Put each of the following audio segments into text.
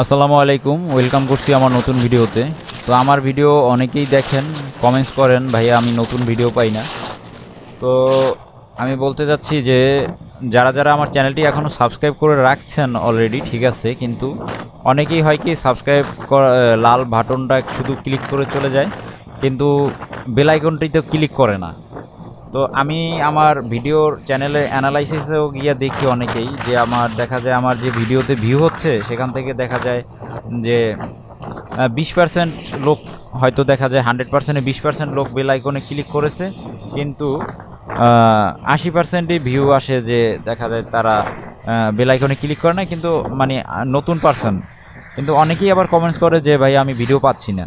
আসসালামু আলাইকুম, ওয়েলকাম করছি আমার নতুন ভিডিওতে। তো আমার ভিডিও অনেকেই দেখেন কমেন্টস করেন, ভাইয়া, আমি নতুন ভিডিও পাই না। তো আমি বলতে যাচ্ছি যে, যারা যারা আমার চ্যানেলটি এখনও সাবস্ক্রাইব করে রাখছেন অলরেডি ঠিক আছে, কিন্তু অনেকেই হয় কি, সাবস্ক্রাইব লাল বাটনটা শুধু ক্লিক করে চলে যায়, কিন্তু বেল আইকনটিতে ক্লিক করে না। তো আমি আমার ভিডিওর চ্যানেলে অ্যানালাইসিসেও গিয়ে দেখি অনেকেই যে আমার দেখা যায় আমার যে ভিডিওতে ভিউ হচ্ছে, সেখান থেকে দেখা যায় যে বিশ পার্সেন্ট লোক হয়তো দেখা যায় হান্ড্রেড পার্সেন্টে বিশ পার্সেন্ট লোক বেল আইকনে ক্লিক করেছে, কিন্তু আশি পার্সেন্টই ভিউ আসে যে দেখা যায় তারা বেল আইকনে ক্লিক করে না কিন্তু মানে নতুন পার্সন কিন্তু অনেকেই আবার কমেন্টস করে যে, ভাই, আমি ভিডিও পাচ্ছি না।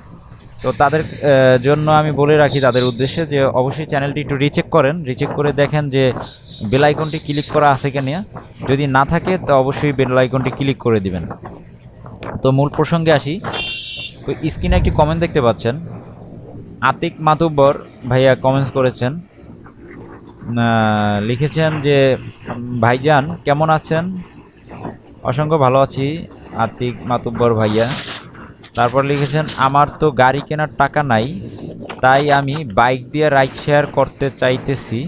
তো তাদের জন্য আমি বলে রাখি তাদের উদ্দেশ্যে যে অবশ্যই চ্যানেলটি একটু রিচেক করেন। রিচেক করে দেখেন যে বেল আইকনটি ক্লিক করা আছে কিনা। যদি না থাকে, তো অবশ্যই বেল আইকনটি ক্লিক করে দিবেন। তো মূল প্রসঙ্গে আসি। তো স্ক্রিনে একটি কমেন্ট দেখতে পাচ্ছেন। আতিক মাতুব্বর ভাইয়া কমেন্টস করেছেন। লিখেছেন যে, ভাইজান, কেমন আছেন? অসংখ্য ভালো আছি, আতিক মাতুব্বর ভাইয়া। তারপর লিখেছেন, আমার তো গাড়ি কেনার টাকা নাই, তাই আমি বাইক দিয়ে রাইড শেয়ার করতে চাইতেছি।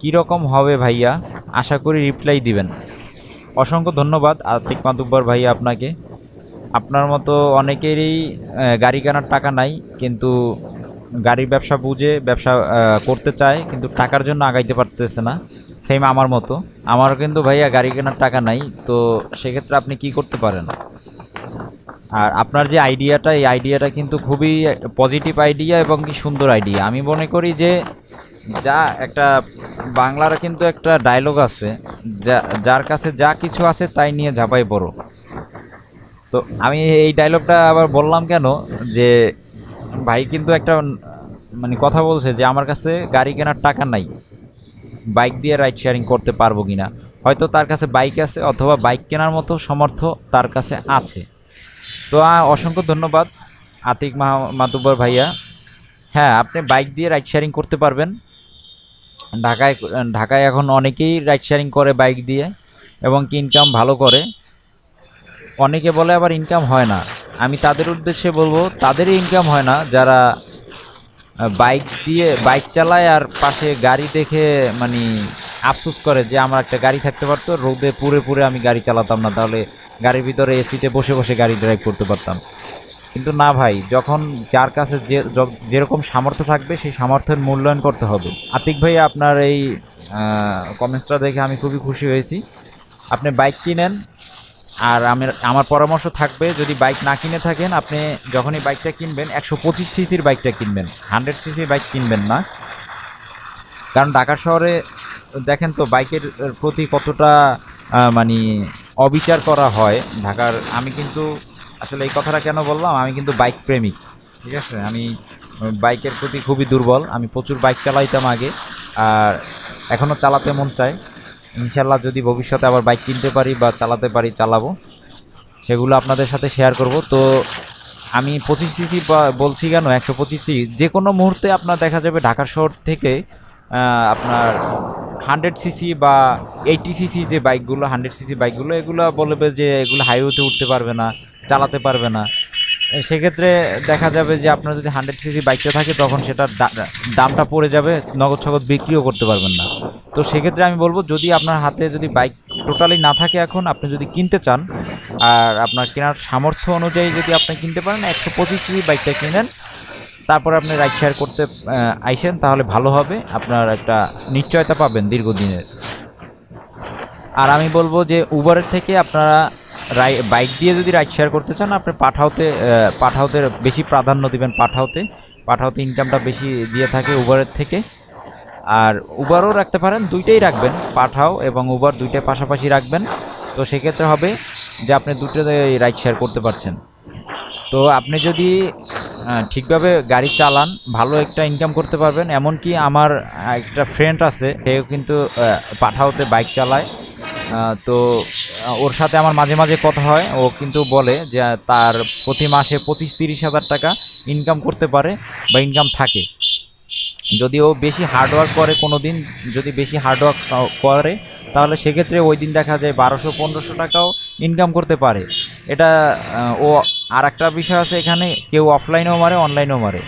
কীরকম হবে ভাইয়া? আশা করি রিপ্লাই দিবেন। অসংখ্য ধন্যবাদ আতিক মাতুব্বর ভাইয়া আপনাকে। আপনার মতো অনেকেরই গাড়ি কেনার টাকা নাই, কিন্তু গাড়ির ব্যবসা বুঝে ব্যবসা করতে চায়, কিন্তু টাকার জন্য আগাইতে পারতেছে না। সেম আমার মতো। আমারও কিন্তু ভাইয়া গাড়ি কেনার টাকা নাই, তো সেক্ষেত্রে আপনি কি করতে পারেন? আর আপনার যে আইডিয়াটা এই আইডিয়াটা কিন্তু খুবই পজিটিভ আইডিয়া এবং কি সুন্দর আইডিয়া আমি মনে করি যে, যা একটা বাংলার কিন্তু একটা ডায়লগ আছে, যা, যার কাছে যা কিছু আছে তাই নিয়ে ঝাঁপাই পড়ো। তো আমি এই ডায়লগটা আবার বললাম কেন? যে, ভাই কিন্তু একটা মানে কথা বলছে যে, আমার কাছে গাড়ি কেনার টাকা নাই। বাইক দিয়ে রাইড শেয়ারিং করতে পারব কিনা। হয়তো তার কাছে বাইক আছে অথবা বাইক কেনার মতো সমর্থ তার কাছে আছে। তো অসংখ্য ধন্যবাদ, আতিক মাহ- মাতুব্বর ভাইয়া। হ্যাঁ আপনি বাইক দিয়ে রাইড শেয়ারিং করতে পারবেন। ঢাকায় ঢাকায় এখন অনেকেই রাইড শেয়ারিং করে বাইক দিয়ে এবং কি ইনকাম ভালো করে। অনেকে বলে আবার ইনকাম হয় না। আমি তাদের উদ্দেশ্যে বলব, তাদেরই ইনকাম হয় না। যারা বাইক দিয়ে, বাইক চালায় আর পাশে গাড়ি দেখে মানে আফসোস করে যে, আমার একটা গাড়ি থাকতে পারতো, রোদে পুরে পুরে আমি গাড়ি চালাতাম না। তাহলে গাড়ির ভিতরে এসিতে বসে বসে গাড়ি ড্রাইভ করতে পারতাম। কিন্তু না ভাই, যখন যার কাছে যে যেরকম সামর্থ্য থাকবে, সেই সামর্থ্যের মূল্যায়ন করতে হবে। আতিক ভাই, আপনার এই কমেন্টসটা দেখে আমি খুবই খুশি হয়েছি। আপনি বাইক কিনেন, আর আমার আমার পরামর্শ থাকবে, যদি বাইক না কিনে থাকেন, আপনি যখনই বাইকটা কিনবেন, একশো পঁচিশ সিসির বাইকটা কিনবেন। হান্ড্রেড সিসির বাইক কিনবেন না। কারণ ঢাকা শহরে, দেখেন তো বাইকের প্রতি কতটা মানে অবিচার করা হয় ঢাকার, আমি কিন্তু আসলে এই কথাটা কেন বললাম? আমি কিন্তু বাইক প্রেমিক, ঠিক আছে? আমি বাইকের প্রতি খুবই দুর্বল। আমি প্রচুর বাইক চালাইতাম আগে, আর এখনও চালাতে মন চায়। ইনশাল্লাহ যদি ভবিষ্যতে আবার বাইক কিনতে পারি বা চালাতে পারি, চালাবো। সেগুলো আপনাদের সাথে শেয়ার করব। তো আমি পঁচিশ সিসি বলছি কেন? একশো পঁচিশ সিসি যে কোনো মুহূর্তে আপনার দেখা যাবে ঢাকা শহর থেকে আপনার হান্ড্রেড সিসি বা এইটি সিসি যে বাইকগুলো হান্ড্রেড সিসি বাইকগুলো এগুলো বলবে যে এগুলো হাইওয়েতে উঠতে পারবে না, চালাতে পারবে না। সেক্ষেত্রে দেখা যাবে যে আপনার যদি হান্ড্রেড সিসি বাইকটা থাকে, তখন সেটার দামটা পড়ে যাবে, নগদ ছগদ বিক্রিও করতে পারবেন না। তো সেক্ষেত্রে আমি বলব, যদি আপনার হাতে যদি বাইক টোটালি না থাকে এখন, আপনি যদি কিনতে চান, আর আপনার কেনার সামর্থ্য অনুযায়ী যদি আপনি কিনতে পারেন, একশো পঁচিশ সিসি বাইকটা কিনেন তারপরে আপনি রাইড শেয়ার করতে আইসেন, তাহলে ভালো হবে। আপনার একটা নিশ্চয়তা পাবেন দীর্ঘদিনের। আর আমি বলব যে উবারের থেকে আপনারা রাই বাইক দিয়ে যদি রাইড শেয়ার করতে চান, আপনি পাঠাওতে পাঠাওতে বেশি প্রাধান্য দিবেন পাঠাওতে। পাঠাওতে ইনকামটা বেশি দিয়ে থাকে উবারের থেকে। আর উবারও রাখতে পারেন, দুইটাই রাখবেন, পাঠাও এবং উবার দুইটাই পাশাপাশি রাখবেন। তো সেক্ষেত্রে হবে যে, আপনি দুটো রাইড শেয়ার করতে পারছেন। তো আপনি যদি ঠিকভাবে গাড়ি চালান, ভালো একটা ইনকাম করতে পারবেন। এমনকি আমার একটা ফ্রেন্ড আছে, সেও কিন্তু পাঠাওতে বাইক চালায়। তো ওর সাথে আমার মাঝে মাঝে কথা হয়। ও কিন্তু বলে যে, তার প্রতি মাসে পঁচিশ তিরিশ হাজার টাকা ইনকাম করতে পারে বা ইনকাম থাকে। যদি ও বেশি হার্ডওয়ার্ক করে কোনো দিন যদি বেশি হার্ডওয়ার্ক করে, তাহলে সেক্ষেত্রে ওই দিন দেখা যায় বারোশো, পনেরোশো টাকাও ইনকাম করতে পারে। এটা ও আর একটা বিষয় আছে এখানে, কেউ অফলাইনেও মারে অনলাইনেও মারে।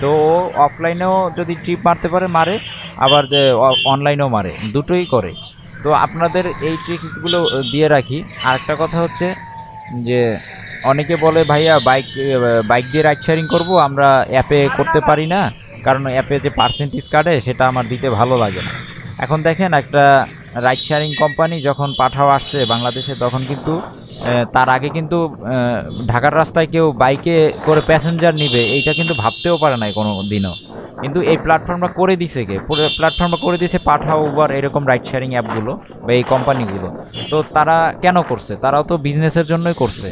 তো ও অফলাইনেও যদি ট্রিপ মারতে পারে, মারে, আবার যে অনলাইনেও মারে, দুটোই করে। তো আপনাদের এই ট্রিকগুলো দিয়ে রাখি। আর একটা কথা হচ্ছে যে, অনেকে বলে, ভাইয়া বাইক বাইক দিয়ে রাইড শেয়ারিং করব, আমরা অ্যাপে করতে পারি না, কারণ অ্যাপে যে পার্সেন্টেজ কাটে, সেটা আমার দিতে ভালো লাগে না। এখন দেখেন একটা রাইড শেয়ারিং কোম্পানি যখন পাঠাও আসছে বাংলাদেশে, তখন কিন্তু তার আগে কিন্তু ঢাকার রাস্তায় কেউ বাইকে করে প্যাসেঞ্জার নিবে, এইটা কিন্তু ভাবতেও পারে নাই কোনো দিনও কিন্তু এই প্ল্যাটফর্মটা করে দিছে কে? পুরো প্ল্যাটফর্মটা করে দিয়েছে পাঠাও উবার এরকম রাইড শেয়ারিং অ্যাপগুলো বা এই কোম্পানিগুলো তো তারা কেন করছে? তারাও তো বিজনেসের জন্যই করছে।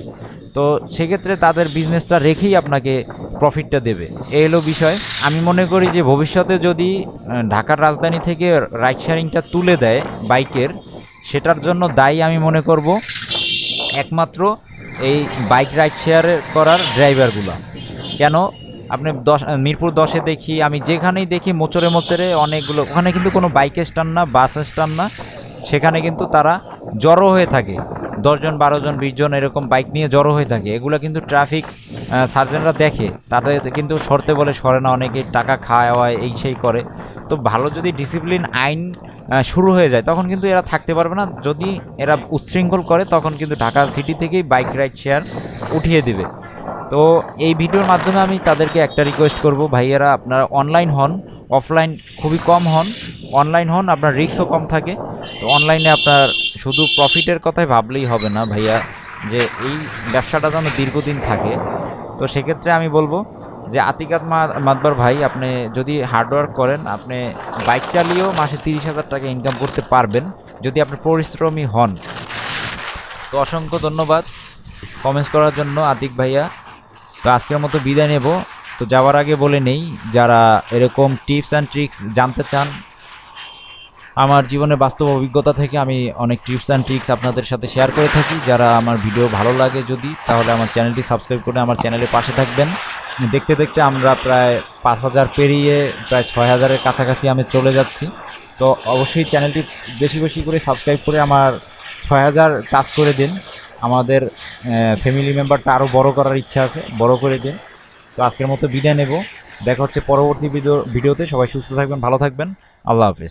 তো সেক্ষেত্রে তাদের বিজনেসটা রেখেই আপনাকে প্রফিটটা দেবে। এই হলো বিষয়। আমি মনে করি যে ভবিষ্যতে যদি ঢাকার রাজধানী থেকে রাইড শেয়ারিংটা তুলে দেয় বাইকের, সেটার জন্য দায়ী আমি মনে করব। একমাত্র এই বাইক রাইড শেয়ার করার ড্রাইভারগুলো। কেন? আপনি দশ মিরপুর দশে দেখি, আমি যেখানেই দেখি মোচরে মোচরে অনেকগুলো ওখানে কিন্তু কোনো বাইক স্ট্যান্ড না বাস স্ট্যান্ড না। সেখানে কিন্তু তারা জড়ো হয়ে থাকে। দশজন, বারো জন, বিশ জন এরকম বাইক নিয়ে জড়ো হয়ে থাকে। এগুলো কিন্তু ট্রাফিক সার্জেনরা দেখে। তাদের কিন্তু সরতে বলে সরে না, অনেকে টাকা খাওয়ায়, এই সেই করে। তো ভালো যদি ডিসিপ্লিন আইন শুরু হয়ে যায়। তখন কিন্তু এরা থাকতে পারবে না। যদি এরা উচ্ছৃঙ্খল করে, তখন কিন্তু ঢাকা সিটি থেকেই বাইক রাইড শেয়ার উঠিয়ে দিবে। তো এই ভিডিওর মাধ্যমে আমি তাদেরকে একটা রিকোয়েস্ট করব। ভাইয়ারা, আপনারা অনলাইন হন অফলাইন খুবই কম হন। অনলাইন হন, আপনার রিস্কও কম থাকে। তো অনলাইনে আপনার শুধু প্রফিটের কথাই ভাবলেই হবে না ভাইয়া, যে এই ব্যবসাটা যেন দীর্ঘদিন থাকে। তো সেক্ষেত্রে আমি বলব যে আতিকাত মাতবার ভাই, আপনি যদি হার্ডওয়ার্ক করেন, আপনি বাইক চালিয়েও মাসে তিরিশ হাজার টাকা ইনকাম করতে পারবেন, যদি আপনি পরিশ্রমী হন। তো অসংখ্য ধন্যবাদ কমেন্টস করার জন্য আতিক ভাইয়া। তো আজকের মতো বিদায় নেব। তো যাওয়ার আগে বলে নেই, যারা এরকম টিপস অ্যান্ড ট্রিক্স জানতে চান, আমার জীবনে বাস্তব অভিজ্ঞতা থেকে আমি অনেক টিপস অ্যান্ড ট্রিক্স আপনাদের সাথে শেয়ার করে থাকি। যারা আমার ভিডিও ভালো লাগে যদি, তাহলে আমার চ্যানেলটি সাবস্ক্রাইব করে আমার চ্যানেলের পাশে থাকবেন। দেখতে দেখতে আমরা প্রায় পাঁচ হাজার পেরিয়ে প্রায় ছয় হাজারের কাছাকাছি আমি চলে যাচ্ছি। তো অবশ্যই চ্যানেলটি বেশি বেশি করে সাবস্ক্রাইব করে আমার ছয় হাজার টাচ করে দিন। আমাদের ফ্যামিলি মেম্বারটা আরও বড় করার ইচ্ছা আছে, বড় করে দিন। তো আজকের মতো বিদায় নেব। দেখা হচ্ছে পরবর্তী ভিডিও ভিডিওতে। সবাই সুস্থ থাকবেন, ভালো থাকবেন। আল্লাহ হাফেজ।